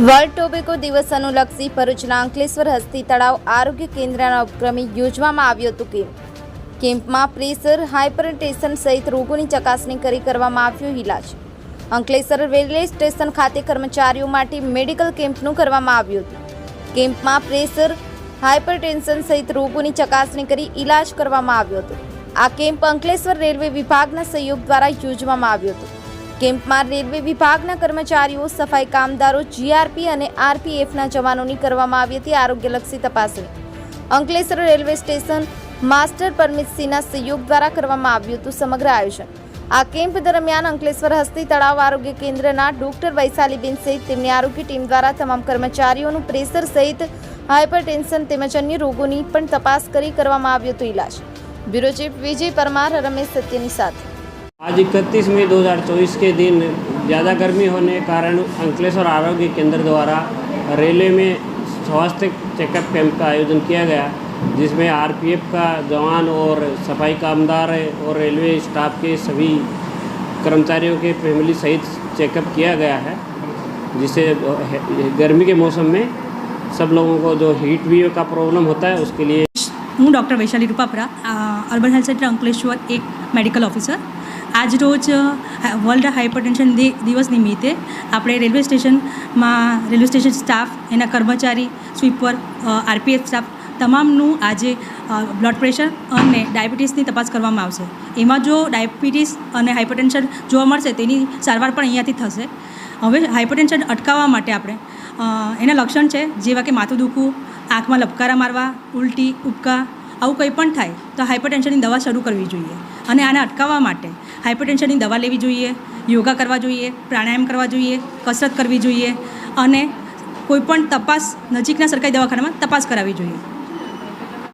World tobacco દિવસ અનુલક્ષી ભરૂચના અંકલેશ્વર હસ્તી તળાવ આરોગ્ય કેન્દ્રના ઉપક્રમે યોજવામાં આવ્યો હતો કેમ્પ કેમ્પમાં પ્રેશર હાઇપરટેન્શન સહિત રોગોની ચકાસણી કરી કરવામાં આવ્યો ઇલાજ અંકલેશ્વર રેલવે સ્ટેશન ખાતે કર્મચારીઓ માટે મેડિકલ કેમ્પનું કરવામાં આવ્યું હતું. કેમ્પમાં પ્રેશર હાઇપરટેન્શન સહિત રોગોની ચકાસણી કરી ઇલાજ કરવામાં આવ્યો હતો. આ કેમ્પ અંકલેશ્વર રેલવે વિભાગના સહયોગ દ્વારા યોજવામાં આવ્યો હતો. કેમ્પમાં રેલવે વિભાગના કર્મચારીઓ, સફાઈ કામદારો જીઆરપી અને આરપીએફના જવાનોની કરવામાં આવી હતી આરોગ્યલક્ષી તપાસણી. અંકલેશ્વર રેલવે સ્ટેશન માસ્ટર પરમિતસિંહના સહયોગ દ્વારા કરવામાં આવ્યું હતું સમગ્ર આયોજન. આ કેમ્પ દરમિયાન અંકલેશ્વર હસ્તી તળાવ આરોગ્ય કેન્દ્રના ડોક્ટર વૈશાલીબેન સહિત તેમની આરોગ્ય ટીમ દ્વારા તમામ કર્મચારીઓનું પ્રેશર સહિત હાઇપરટેન્શન તેમજ અન્ય રોગોની પણ તપાસ કરી કરવામાં આવ્યો હતો ઇલાજ બ્યુરો ચીફ વિજય પરમાર, રમેશ સત્યની સાથે. आज इकतीस मई 2024 के दिन, ज़्यादा गर्मी होने के कारण अंकलेश्वर आरोग्य केंद्र द्वारा रेलवे में स्वास्थ्य चेकअप कैंप का आयोजन किया गया, जिसमें आरपीएफ का जवान और सफ़ाई कामदार और रेलवे स्टाफ के सभी कर्मचारियों के फैमिली सहित चेकअप किया गया है, जिससे गर्मी के मौसम में सब लोगों को जो हीट वीव का प्रॉब्लम होता है, उसके लिए હું doctor Vaishali Rupapara urban health centre Ankleshwar એક મેડિકલ ઓફિસર. આજ રોજ વર્લ્ડ હાઇપરટેન્શન દિવસ નિમિત્તે આપણે રેલવે સ્ટેશનમાં, રેલવે સ્ટેશન સ્ટાફ, એના કર્મચારી, સ્વીપર આરપીએફ સ્ટાફ તમામનું આજે બ્લડ પ્રેશર અને ડાયાબિટીસની તપાસ કરવામાં આવશે. એમાં જો ડાયાબિટીસ અને હાઇપરટેન્શન જોવા મળશે, તેની સારવાર પણ અહીંયાથી થશે. હવે હાઇપરટેન્શન અટકાવવા માટે આપણે એના લક્ષણ છે, જેવા કે માથું દુખવું આંખમાં લપકારા મારવા, ઉલટી, ઉબકા આવું કંઈ પણ થાય તો હાઇપરટેન્શનની દવા શરૂ કરવી જોઈએ અને આને અટકાવવા માટે હાઇપરટેન્શનની દવા લેવી જોઈએ, યોગા કરવા જોઈએ, પ્રાણાયામ કરવા જોઈએ, કસરત કરવી જોઈએ અને કોઈપણ તપાસ નજીકના સરકારી દવાખાનામાં તપાસ કરાવવી જોઈએ.